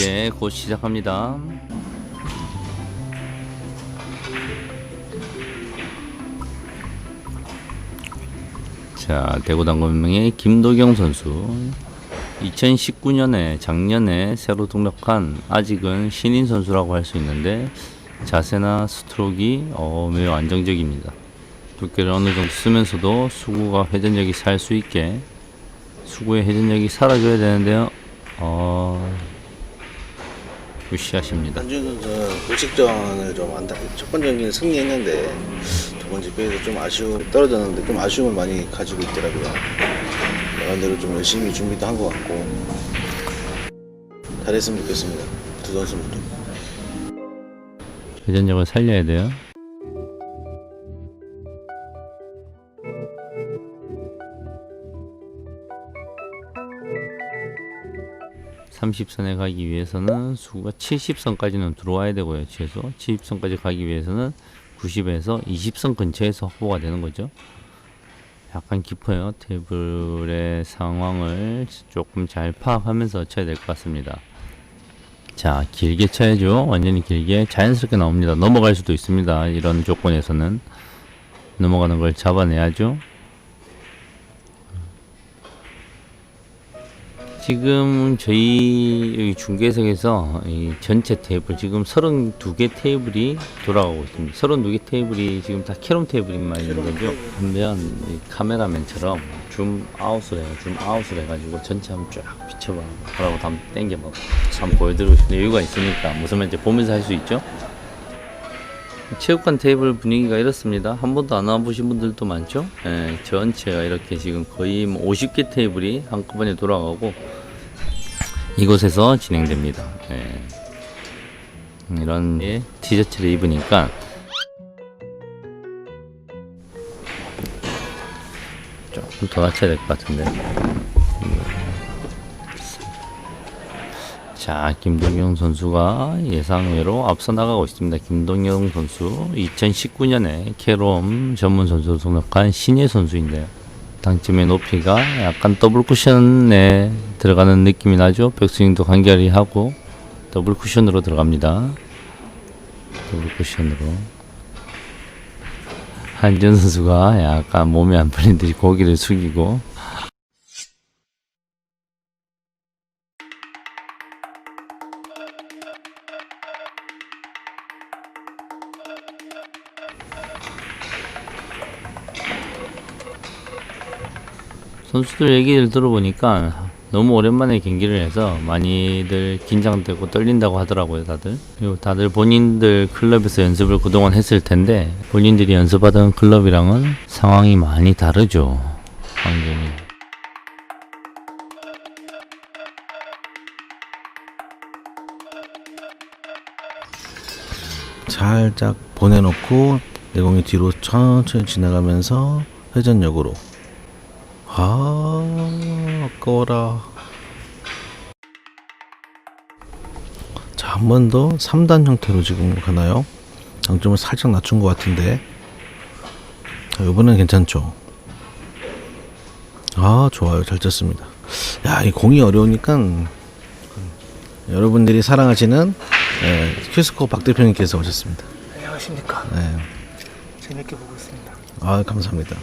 자 이제 곧 시작합니다. 자 대구 당구명의 김도경 선수. 2019년에 작년에 새로 등록한 아직은 신인 선수라고 할 수 있는데 자세나 스트로크가 어, 매우 안정적입니다. 두께를 어느 정도 쓰면서도 수구가 회전력이 살 수 있게 수구의 회전력이 사라져야 되는데요 어... 굿샷입니다 한준 선수는 공식전을 좀 안타 첫 번째 경기는 승리했는데 두 번째 경기에서 좀 아쉬움 떨어졌는데 좀 아쉬움을 많이 가지고 있더라고요. 나름대로 좀 열심히 준비도 한 것 같고 잘했으면 좋겠습니다. 두 선수 모두. 회전력을 살려야 돼요 30선에 가기 위해서는 수가 70선까지는 들어와야 되고요. 최소 70선까지 가기 위해서는 90에서 20선 근처에서 확보가 되는 거죠. 약간 깊어요. 테이블의 상황을 조금 잘 파악하면서 쳐야 될 것 같습니다. 자, 길게 쳐야죠. 완전히 길게 자연스럽게 나옵니다. 넘어갈 수도 있습니다. 이런 조건에서는 넘어가는 걸 잡아내야죠. 지금 저희 여기 중계석에서 이 전체 테이블 지금 32개 테이블이 돌아가고 있습니다. 32개 테이블이 지금 다 캐럼 테이블만 있는 거죠. 한면 이 카메라맨처럼 줌 아웃을 해요. 줌 아웃을 해가지고 전체 한번 쫙 비춰봐. 라고 한번 땡겨봐. 한번 보여드리고 싶은 이유가 있으니까 무슨 말인지 보면서 할 수 있죠. 체육관 테이블 분위기가 이렇습니다. 한 번도 안 와보신 분들도 많죠. 예, 전체가 이렇게 지금 거의 뭐 50개 테이블이 한꺼번에 돌아가고 이곳에서 진행됩니다. 예. 이런 예, 티셔츠를 입으니까 조금 더 낮춰야 될 것 같은데. 자, 김동영 선수가 예상외로 앞서 나가고 있습니다. 김동영 선수 2019년에 캐롬 전문 선수로 등록한 신예 선수인데요. 당점의 높이가 약간 더블 쿠션에 들어가는 느낌이 나죠. 백스윙도 간결히 하고 더블 쿠션으로 들어갑니다. 더블 쿠션으로. 한준 선수가 약간 몸이 안 풀린 듯이 고개를 숙이고 선수들 얘기를 들어보니까 너무 오랜만에 경기를 해서 많이들 긴장되고 떨린다고 하더라고요, 다들. 그리고 다들 본인들 클럽에서 연습을 그동안 했을 텐데 본인들이 연습하던 클럽이랑은 상황이 많이 다르죠. 완전히. 살짝 보내놓고 내공이 뒤로 천천히 지나가면서 회전력으로 아 아까워라 자 한 번 더 3단 형태로 지금 가나요? 장점을 살짝 낮춘 것 같은데 자, 이번엔 괜찮죠 아 좋아요 잘 쳤습니다 야 이 공이 어려우니까 여러분들이 사랑하시는 예, 퀴스코 박 대표님께서 오셨습니다 안녕하십니까. 네. 재밌게 보고 있습니다. 아 감사합니다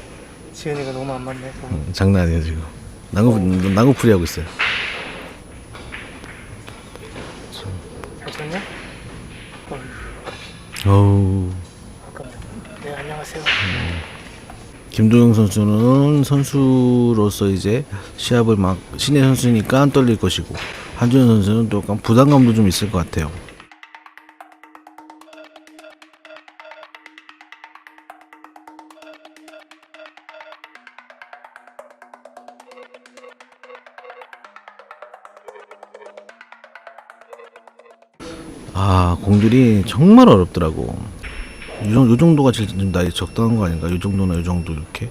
지은이가 너무 안 맞네. 보고. 음, 장난 아니에요 지금 난구 난구풀이 하고 있어요? 어, 어우. 네, 안녕하세요. 김도영 선수는 선수로서 이제 시합을 막 신예 선수니까 안 떨릴 것이고 한준 선수는 또 약간 부담감도 좀 있을 것 같아요 아 공들이 정말 어렵더라고 요, 정- 요 정도가 제일 좀 나이 적당한 거 아닌가? 요 정도나 요 정도 이렇게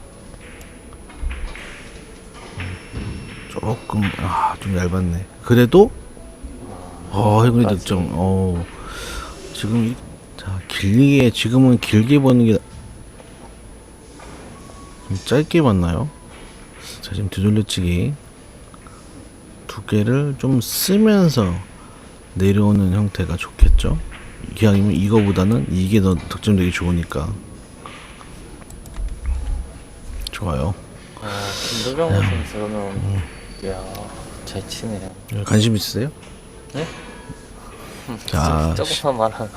조금 아좀 얇았네. 그래도 어 해군이 득점. 어 지금 이, 자 길게 지금은 길게 보는 게좀 짧게 봤나요? 자 지금 뒤돌려치기 두께를 좀 쓰면서 내려오는 형태가 좋겠죠. 기왕이면 이거보다는 이게 더 득점되기 좋으니까 좋아요. 아, 김도경 선수는 야잘 치네요. 관심 있으세요? 네? 자, 조- 조금만 말한.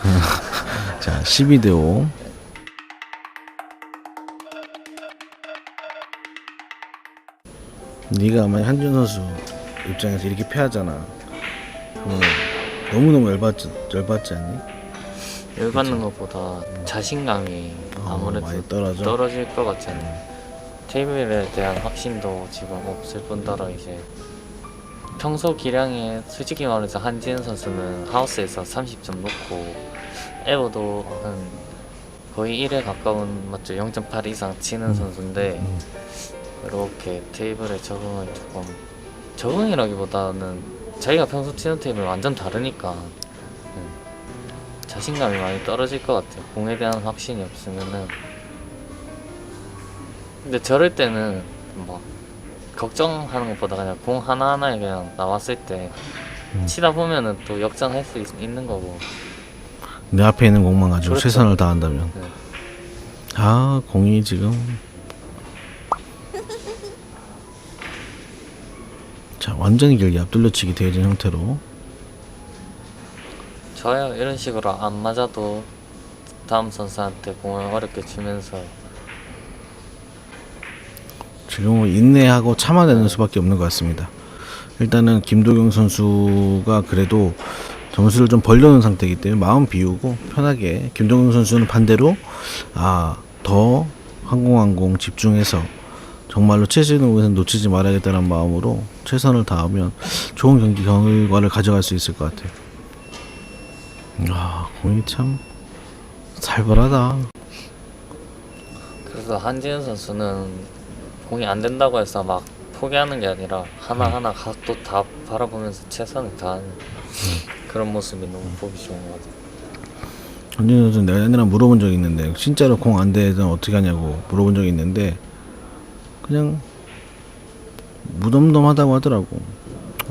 자 12대 5. 네가 만약 한준 선수 입장에서 이렇게 패하잖아. 그러면 너무너무 열받지, 열받지 않니? 열받는 것보다 자신감이 어, 아무래도 많이 떨어져? 떨어질 것 같잖아요. 테이블에 대한 확신도 지금 없을 뿐더러 이제 평소 기량에 솔직히 말해서 한지은 선수는 하우스에서 30점 놓고 에버도 한 거의 1에 가까운 맞죠 0.8 이상 치는 선수인데 음. 이렇게 테이블에 적응을 조금 적응이라기보다는 자기가 평소 치는 테이블 완전 다르니까 음, 자신감이 많이 떨어질 것 같아요. 공에 대한 확신이 없으면은 근데 저럴 때는 뭐 걱정하는 것보다 그냥 공 하나하나에 그냥 나왔을 때 음. 치다 보면은 또 역전할 수 있, 는 거고 내 앞에 있는 공만 가지고 그렇죠. 최선을 다한다면. 네. 아 공이 지금 자 완전히 길게 앞돌려치기 되어진 형태로 좋아요. 이런 식으로 안 맞아도 다음 선수한테 공을 어렵게 주면서 지금은 인내하고 참아내는 수밖에 없는 것 같습니다. 일단은 김도경 선수가 그래도 점수를 좀 벌려놓은 상태이기 때문에 마음 비우고 편하게 김도경 선수는 반대로 아 더 항공항공 집중해서 정말로 최신의 우선 놓치지 말아야겠다는 마음으로 최선을 다하면 좋은 경기 결과를 가져갈 수 있을 것 같아요. 아 공이 참 살벌하다. 그래서 한지은 선수는 공이 안 된다고 해서 막 포기하는 게 아니라 하나하나 각도 다 바라보면서 최선을 다하는 그런 모습이 너무 보기 좋은 것 같아요. 현진 선수 내가 옛날에 물어본 적이 있는데 진짜로 공 안 되면 어떻게 하냐고 물어본 적이 있는데 그냥 무덤덤하다고 하더라고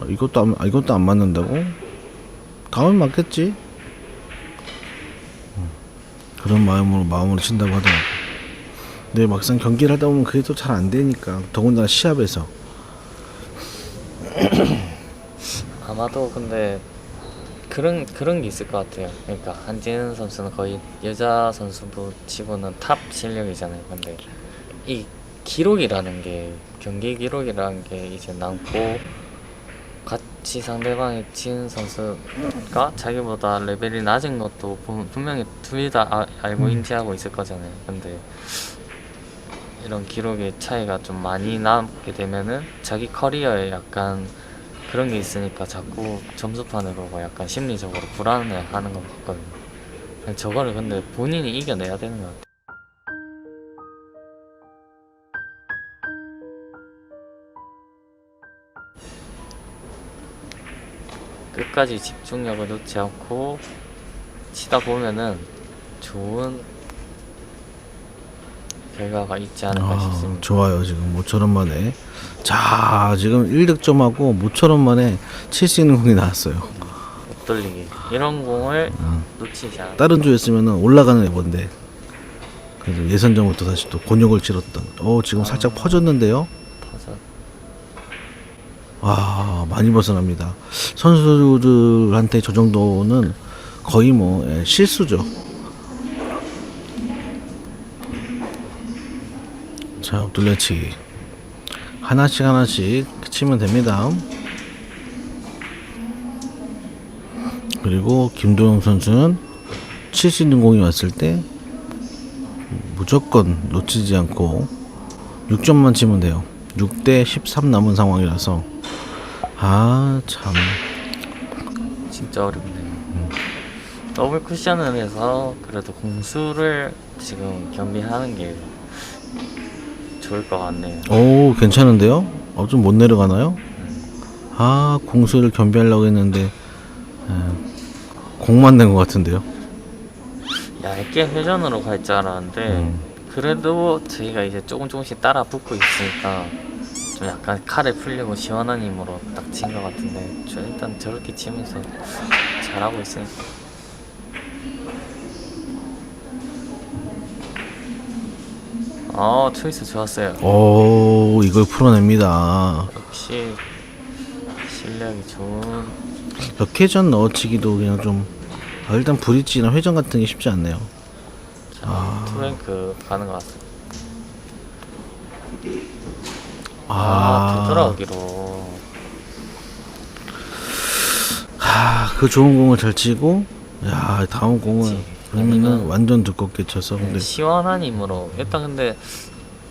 아, 이것도 안, 아, 이것도 안 맞는다고? 다음엔 맞겠지 음, 그런 마음으로 마음으로 친다고 하더라고 근데 막상 경기를 하다 보면 그게 또 잘 안 되니까 더군다나 시합에서 아마도 근데 그런 그런 게 있을 것 같아요. 그러니까 한지은 선수는 거의 여자 선수부 치고는 탑 실력이잖아요. 근데 이 기록이라는 게 경기 기록이라는 게 이제 남고 같이 상대방이 치는 선수가 자기보다 레벨이 낮은 것도 분- 분명히 둘 다 알고 인지하고 있을 거잖아요. 근데 이런 기록의 차이가 좀 많이 남게 되면은 자기 커리어에 약간 그런 게 있으니까 자꾸 점수판으로 뭐 약간 심리적으로 불안해 하는 것 같거든요. 저거를 근데 본인이 이겨내야 되는 것 같아요. 끝까지 집중력을 놓지 않고 치다 보면은 좋은 결과가 있지 않을까 아, 싶습니다. 좋아요 지금 모처럼 만에 자 지금 1득점하고 모처럼 만에 칠 수 있는 공이 나왔어요 못 돌리기 이런 공을 놓치지 않아. 다른 조였으면 올라가는 그래서 예선전부터 다시 또 곤욕을 치렀던 어 지금 살짝 퍼졌는데요 맞아. 와 많이 벗어납니다. 선수들한테 저 정도는 거의 뭐 예, 실수죠. 자 엎돌려치기 하나씩 하나씩 치면 됩니다. 그리고 김도영 선수는 칠 수 있는 공이 왔을 때 무조건 놓치지 않고 6점만 치면 돼요 6대 13 남은 상황이라서 아 참 진짜 어렵네요. 더블 쿠션을 해서 그래도 공수를 지금 겸비하는 게 좋을 것 같네요. 오 괜찮은데요? 어 좀 못 내려가나요? 아 공수를 겸비하려고 했는데 에, 공만 낸 것 같은데요 얇게 회전으로 갈 줄 알았는데 음. 그래도 저희가 이제 조금 조금씩 따라 붙고 있으니까 좀 약간 칼을 풀려고 시원한 힘으로 딱 친 것 같은데 저 일단 저렇게 치면서 잘하고 있으니까 아 초이스 좋았어요 오 이걸 풀어냅니다. 역시 실력이 좋은 역회전 넣어치기도 그냥 좀 아, 일단 브릿지나 회전 같은 게 쉽지 않네요. 자, 투랭크 가는 것 같습니다. 아, 아, 되돌아오기로 아, 그 좋은 공을 잘 치고, 야 다음 공은 그치. 그러면은 여기는- 완전 두껍게 쳐서 근데 네, 시원한 힘으로. 일단 근데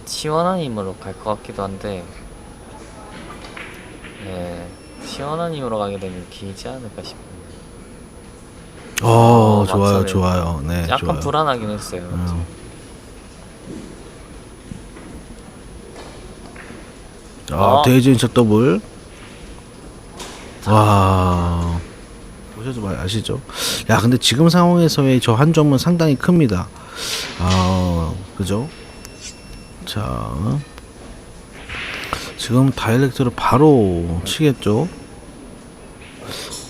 시원한 힘으로 갈 것 같기도 한데 네 시원한 힘으로 가게 되면 길지 않을까 싶어요. 어 어, 좋아요 막판에 좋아요 네 약간 좋아요. 불안하긴 했어요 음. 아 어. 대진샷 더블 와 보셔서 말 아시죠? 야 근데 지금 상황에서의 저 한 점은 상당히 큽니다. 아 그죠? 자 지금 다이렉트로 바로 치겠죠?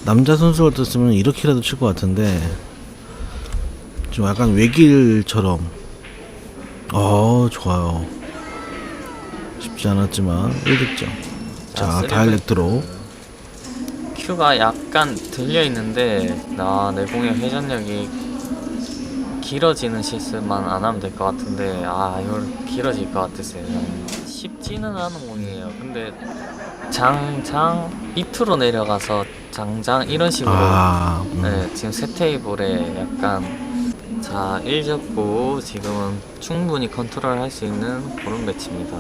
남자 선수 같았으면 이렇게라도 칠 것 같은데 좀 약간 외길처럼. 어 좋아요. 쉽지 않았지만 1득점 자 다이렉트로. 큐가 약간 들려 있는데 나 내공의 회전력이 길어지는 실수만 안 하면 될 것 같은데 아 이걸 길어질 것 같았어요? 쉽지는 않은 공이에요. 근데 장장 밑으로 내려가서 장장 이런 식으로. 아 음. 네 지금 세 테이블에 약간 자 1접고 지금은 충분히 컨트롤 할 수 있는 그런 매치입니다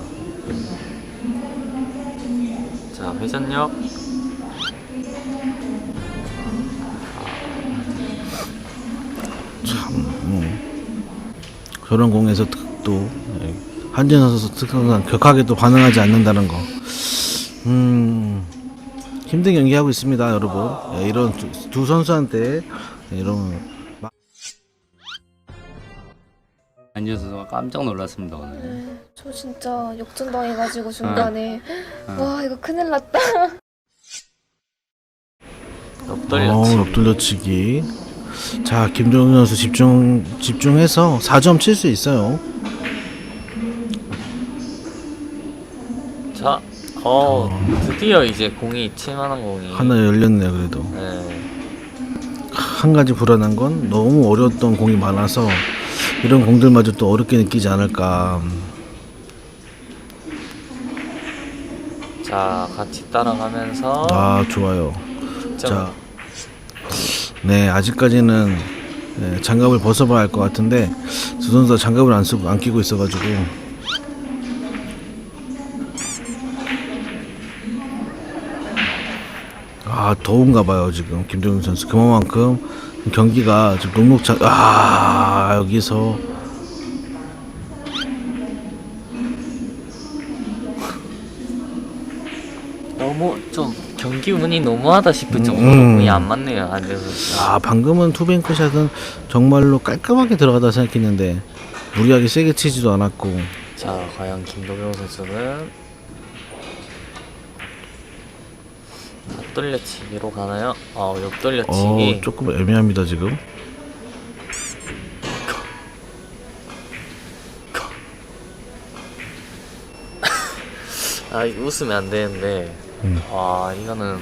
자 회전력 참 음. 저런 공에서 또 예, 한진 선수 특성상 격하게 또 반응하지 않는다는 거. 음 힘든 경기하고 있습니다, 여러분. 예, 이런 두, 두 선수한테 이런 안지현 선수가 깜짝 놀랐습니다 오늘. 네, 저 진짜 역전당해가지고 중간에 어. 와 이거 큰일 났다. 어, 옆돌려치기. 자, 김종현 선수 집중 집중해서 4점 칠 수 있어요. 자, 어, 드디어 이제 공이 칠만한 공이 하나 열렸네요, 그래도. 네, 한 가지 불안한 건 너무 어려웠던 공이 많아서 이런 공들마저 또 어렵게 느끼지 않을까. 자 같이 따라가면서 아, 좋아요. 자, 네 아직까지는 네, 장갑을 벗어봐야 할 것 같은데 두 선수가 장갑을 안 쓰고 안 끼고 있어가지고 아 더운가 봐요 지금 김정윤 선수 그만큼 경기가 좀 녹록차 아 여기서. 너무 좀 경기 운이 너무하다 싶을 정도로 음. 공이 안 맞네요 안 돼서 아 방금은 투뱅크 샷은 정말로 깔끔하게 들어가다 생각했는데 무리하게 세게 치지도 않았고. 자 과연 김도경 선수는 옆돌려치기로 가나요? 어어 옆돌려치기 조금 애매합니다 지금 아 웃으면 안 되는데 음. 와 이거는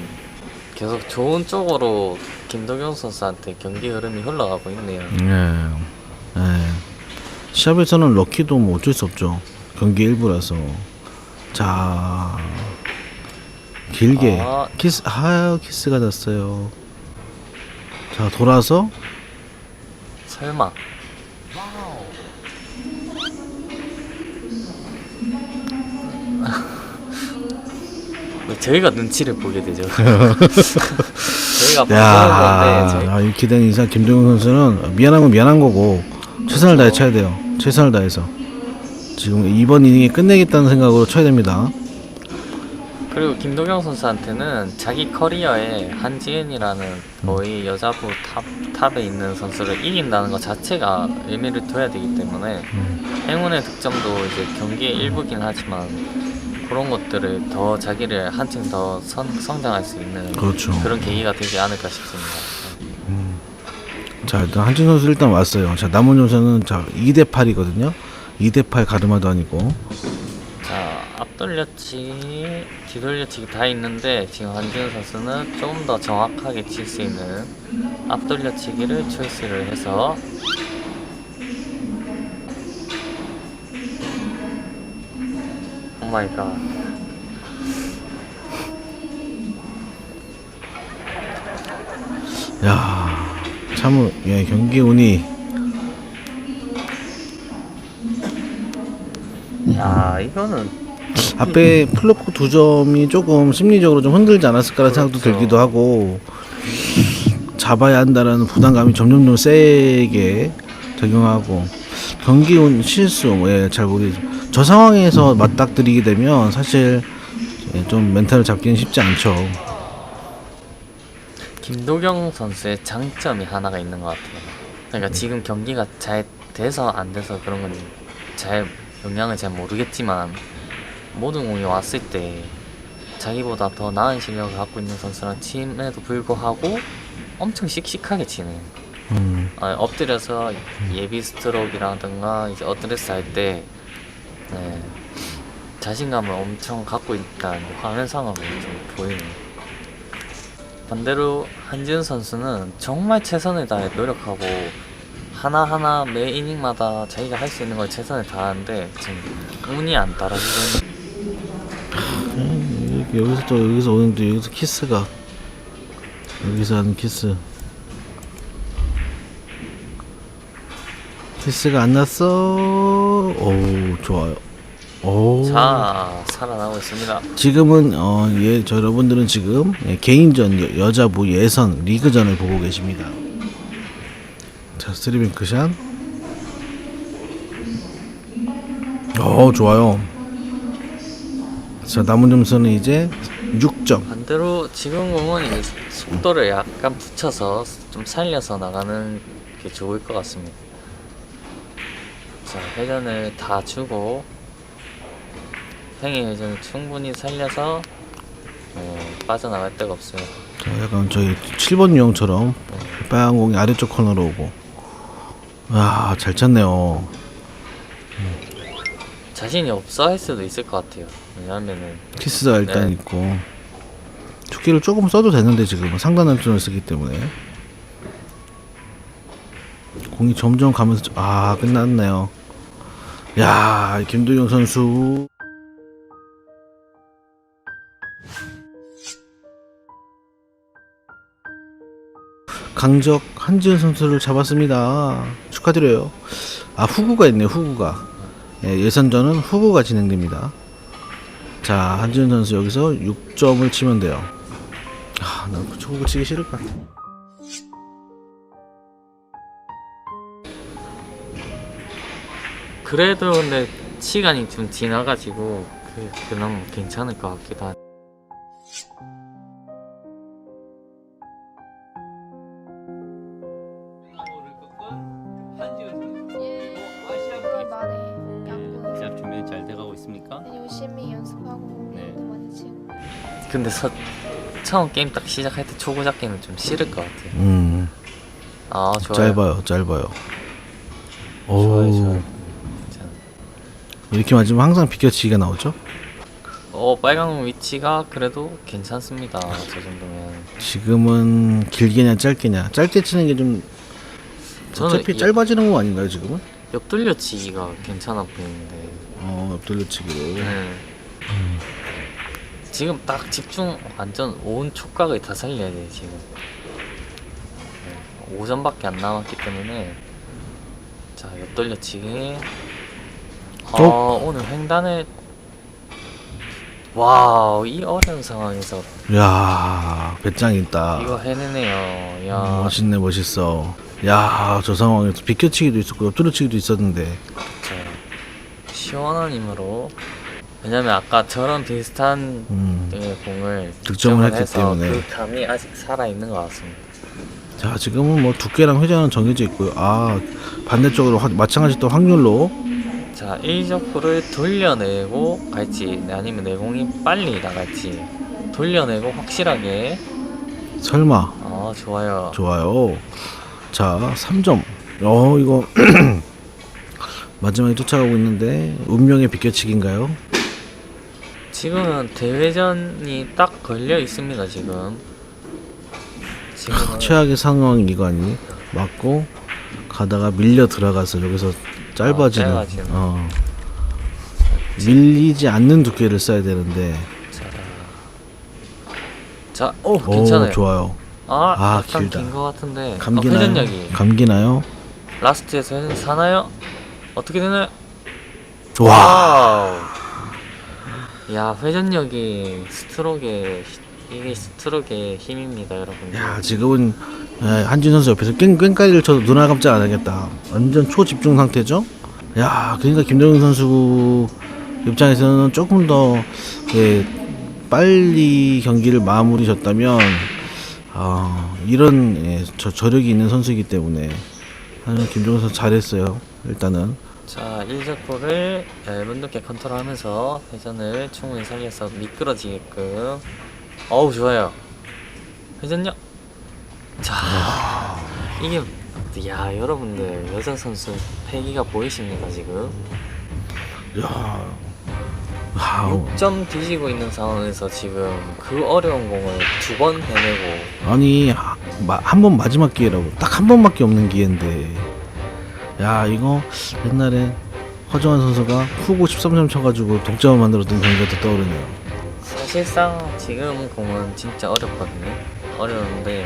계속 좋은 쪽으로 김도경 선수한테 경기 흐름이 흘러가고 있네요 네. 네. 시합에서는 럭키도 뭐 어쩔 수 없죠. 경기 일부라서. 자, 길게 아. 키스, 아유 키스가 났어요. 자 돌아서 설마 왜 저희가 눈치를 보게 되죠? 저희가 야, 저희 아, 이렇게 된 이상 김종현 선수는 미안하면 미안한 거고 최선을 다해 쳐야 돼요. 최선을 다해서 지금 이번 이닝에 끝내겠다는 생각으로 쳐야 됩니다. 그리고 김도경 선수한테는 자기 커리어에 한지은이라는 거의 여자부 탑, 탑에 있는 선수를 이긴다는 것 자체가 의미를 둬야 되기 때문에 행운의 득점도 이제 경기의 일부긴 하지만 그런 것들을 더 자기를 한층 더 선, 성장할 수 있는 그렇죠. 그런 계기가 되지 않을까 싶습니다. 자 일단 한진 선수 일단 왔어요. 자 남은 요소는 자 2대 8이거든요. 2대 8 가르마도 아니고 자, 앞돌려치기, 뒤돌려치기 다 있는데 지금 한지훈 선수는 조금 더 정확하게 칠 수 있는 앞돌려치기를 초이스를 해서 오 마이 갓. 야, 참, 예, 경기 운이 야, 이거는 앞에 플로코 두 점이 조금 심리적으로 좀 흔들지 않았을까라는 생각도 그렇죠. 들기도 하고 잡아야 한다라는 부담감이 점점 더 세게 적용하고 경기 운 실수 예, 잘 모르겠. 저 상황에서 맞닥뜨리게 되면 사실 예, 좀 멘탈을 잡기는 쉽지 않죠. 김도경 선수의 장점이 하나가 있는 것 같아요. 그러니까 지금 경기가 잘 돼서 안 돼서 그런 건 잘 영향을 잘 모르겠지만 모든 공이 왔을 때 자기보다 더 나은 실력을 갖고 있는 선수랑 팀에도 불구하고 엄청 씩씩하게 치는 음, 아, 엎드려서 예비 스트로크라든가 이제 어드레스 할때 네, 자신감을 엄청 갖고 있다는 화면상으로 좀 보이네요. 반대로 한지훈 선수는 정말 최선을 다해 노력하고 하나하나 매 이닝마다 자기가 할 수 있는 걸 최선을 다하는데 지금 운이 안 이렇게 여기서 또 여기서 오는데 여기서 키스가 여기서 하는 키스 키스가 안 났어 오 좋아요 오 자 살아나고 있습니다. 지금은 어, 예, 저 여러분들은 지금 예, 개인전 여- 여자부 예선 리그전을 보고 계십니다. 자, 스리뱅크샷. 어, 좋아요. 자, 남은 점수는 이제 6점. 반대로 지금 공은 이제 속도를 약간 붙여서 좀 살려서 나가는 게 좋을 것 같습니다. 자, 회전을 다 주고 행위 회전을 충분히 살려서 어, 빠져나갈 데가 없어요. 자, 약간 저희 7번 유형처럼 빨간 공이 아래쪽 코너로 오고. 아, 잘 찼네요. 자신이 없어 할 수도 있을 것 같아요. 왜냐하면은 키스가 일단 네. 있고. 투기를 조금 써도 되는데 지금은 상단 한쪽을 쓰기 때문에. 공이 점점 가면서 좀- 아 끝났네요. 야 김도영 선수 강적 한지은 선수를 잡았습니다. 축하드려요. 아 후구가 있네요. 후구가 예, 예선전은 후구가 진행됩니다. 자 한지은 선수 여기서 6점을 치면 돼요. 아난 후구 치기 싫을 것 같아. 그래도 근데 시간이 좀 지나가지고 그 그나마 괜찮을 것 같기도 하 근데 서, 처음 게임 딱 시작할 때 초고 잡기는 좀 싫을 것 같아요. 음 아 좋아요. 짧아요 짧아요. 좋아요, 오 좋아요. 괜찮아. 이렇게 맞으면 항상 비껴치기가 나오죠? 어 빨강 위치가 그래도 괜찮습니다. 저 정도면. 지금은 길게냐 짧게냐 짧게 치는 게 좀 저는 어차피 이- 짧아지는 거 아닌가요 지금은? 옆돌려치기가 괜찮아 보이는데. 어 옆돌려치기로 네. 지금 딱 집중 완전 온 촉각을 다 살려야 돼 지금. 네. 5점밖에 안 남았기 때문에 자 옆돌려치기. 아 어? 오늘 횡단을 와이 어려운 상황에서 야 배짱 있다 이거 해내네요. 야 음, 멋있네 멋있어 야저 상황에서 비껴치기도 있었고 옆돌려치기도 있었는데 저 시원한 힘으로 왜냐면 아까 저런 비슷한 음. 예, 공을 득점을 했기 해서 때문에. 그 감이 아직 살아 있는 것 같습니다. 자 지금은 뭐 두께랑 회전은 정해져 있고요 아 반대쪽으로 화- 마찬가지 또 확률로 자, 1적구를 돌려내고 갈지 네, 아니면 내공이 빨리 나갈지 돌려내고 확실하게 설마 어 좋아요 좋아요. 자, 3점. 어, 이거 마지막에 쫓아가고 있는데 운명의 비껴치기인가요? 지금은 대회전이 딱 걸려 있습니다 지금 지금은 최악의 상황 이거 아니? 맞고 가다가 밀려 들어가서 여기서 짧아지는. 아, 짧아지는. 어. 밀리지 않는 두께를 써야 되는데. 자, 오 오, 괜찮아요 좋아요. 아, 아, 약간 길다. 긴것 같은데 감기나요? 어, 회전력이 감기나요? 라스트에서 회전 사나요? 어떻게 되나요? 와. 와우. 야 회전력이 스트로크의 히- 이게 스트로크의 힘입니다 여러분 야, 지금은 에, 한진 선수 옆에서 깽, 깽까리를 쳐도 눈알 깜짝 안 하겠다. 완전 초집중 상태죠? 야, 그러니까 김정은 선수 입장에서는 조금 더 예, 빨리 경기를 마무리 졌다면 아, 이런 예, 저, 저력이 있는 선수이기 때문에 하지만 김정은 선수 잘했어요. 일단은 자 1적보를 얇은 두께 컨트롤하면서 회전을 충분히 살려서 미끄러지게끔. 어우 좋아요. 회전력 자 이게 야 여러분들 여자 선수 패기가 보이십니까 지금? 야, 와우. 6점 뒤지고 있는 상황에서 지금 그 어려운 공을 두 번 해내고. 아니 한 번 마지막 기회라고. 딱 한 번밖에 없는 기회인데 야 이거 옛날에 허정환 선수가 후고 13점 쳐가지고 동점을 만들었던 경기가 또 떠오르네요 사실상 지금 공은 진짜 어렵거든요. 어려운데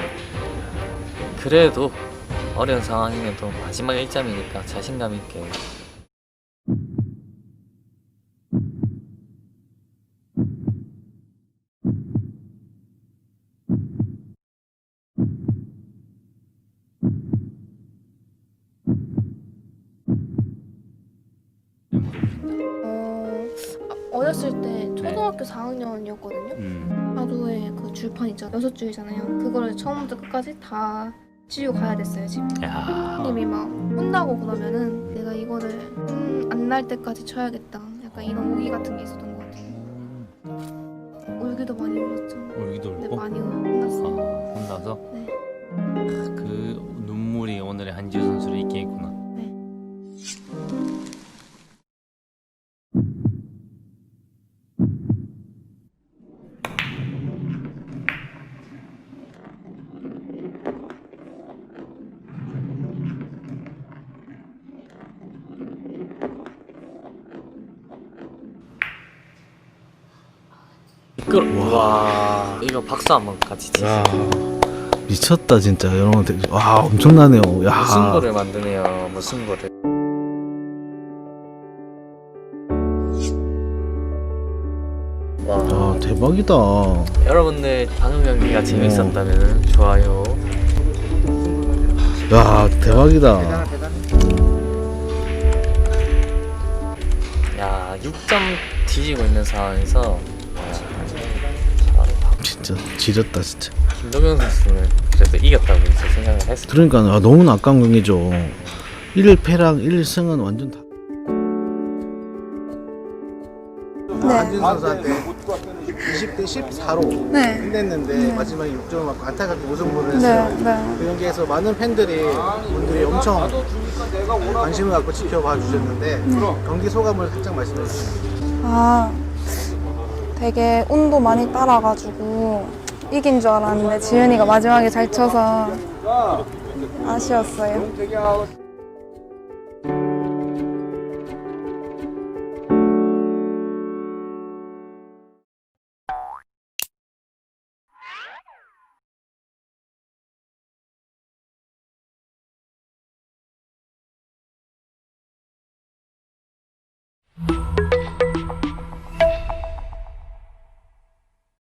그래도 어려운 상황임에도 마지막 1점이니까 자신감 있게 어, 아, 어렸을 때 초등학교 4학년이었거든요. 음. 하루에 그 줄판 있잖아요. 여섯 줄이잖아요. 그거를 처음부터 끝까지 다 지우고 가야 됐어요, 집에. 야. 선생님이 막 혼나고 그러면은 내가 이거를 음, 안날 때까지 쳐야겠다. 약간 이런 오기 같은 게 있었던 것 같아요. 울기도 많이 울었죠. 울기도 근데 울고. 많이 혼났어요. 아, 혼나서. 네. 그 눈물이 오늘의 한지우 선수 미끄러. 와 이거 박수 한번 같이 치세요. 야 미쳤다 진짜 여러분 되게- 와 엄청나네요 야 무승부를 만드네요. 무승부를. 와 야, 대박이다 여러분들 방금 경기가 재밌었다면 좋아요. 야 대박이다 야 6점 뒤지고 있는 상황에서 진짜 지렸다 진짜 김동현 선수는 그래도 이겼다고 이제 생각을 했어요. 그러니까 아, 너무나 아까운 경기죠 1패랑 1승은 완전 다 한진 선수한테 20대 14로 네. 끝냈는데 마지막에 6점을 맞고 안타깝게 무승부를 네, 했어요. 네. 그 경기에서 많은 팬들이 분들이 엄청 관심을 갖고 지켜봐 주셨는데 경기 소감을 살짝 말씀해 주세요. 아, 되게 운도 많이 따라가지고 이긴 줄 알았는데 지은이가 마지막에 잘 쳐서 아쉬웠어요.